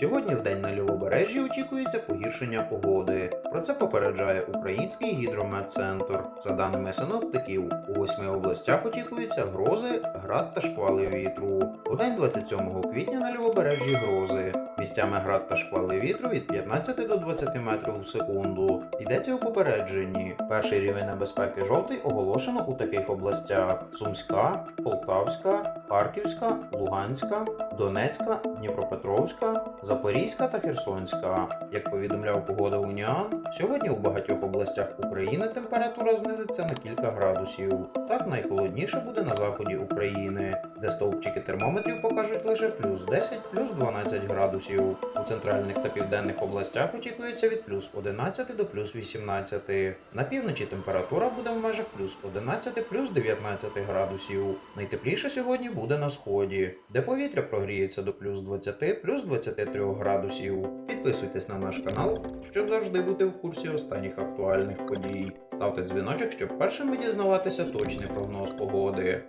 Сьогодні в день на лівобережжі очікується погіршення погоди. Про це попереджає Український гідрометцентр. За даними синоптиків, у восьми областях очікуються грози, град та шквали вітру. У день 27 квітня на лівобережжі грози. Місцями град та шквали вітру від 15 до 20 метрів в секунду. Йдеться у попередженні. Перший рівень небезпеки жовтий оголошено у таких областях: Сумська, Полтавська, Харківська, Луганська, Донецька, Дніпропетровська, Запорізька та Херсонська. Як повідомляв погода Уніан, сьогодні у багатьох областях України температура знизиться на кілька градусів. Так найхолодніше буде на заході України, де стовпчики термометрів покажуть лише плюс 10, плюс 12 градусів. У центральних та південних областях очікується від плюс 11 до плюс 18. На півночі температура буде в межах плюс 11, плюс 19 градусів. Найтепліше сьогодні буде на сході, де повітря прогріється до плюс 20, плюс 23 градусів. Підписуйтесь на наш канал, щоб завжди бути в курсі останніх актуальних подій. Ставте дзвіночок, щоб першими дізнаватися точний прогноз погоди.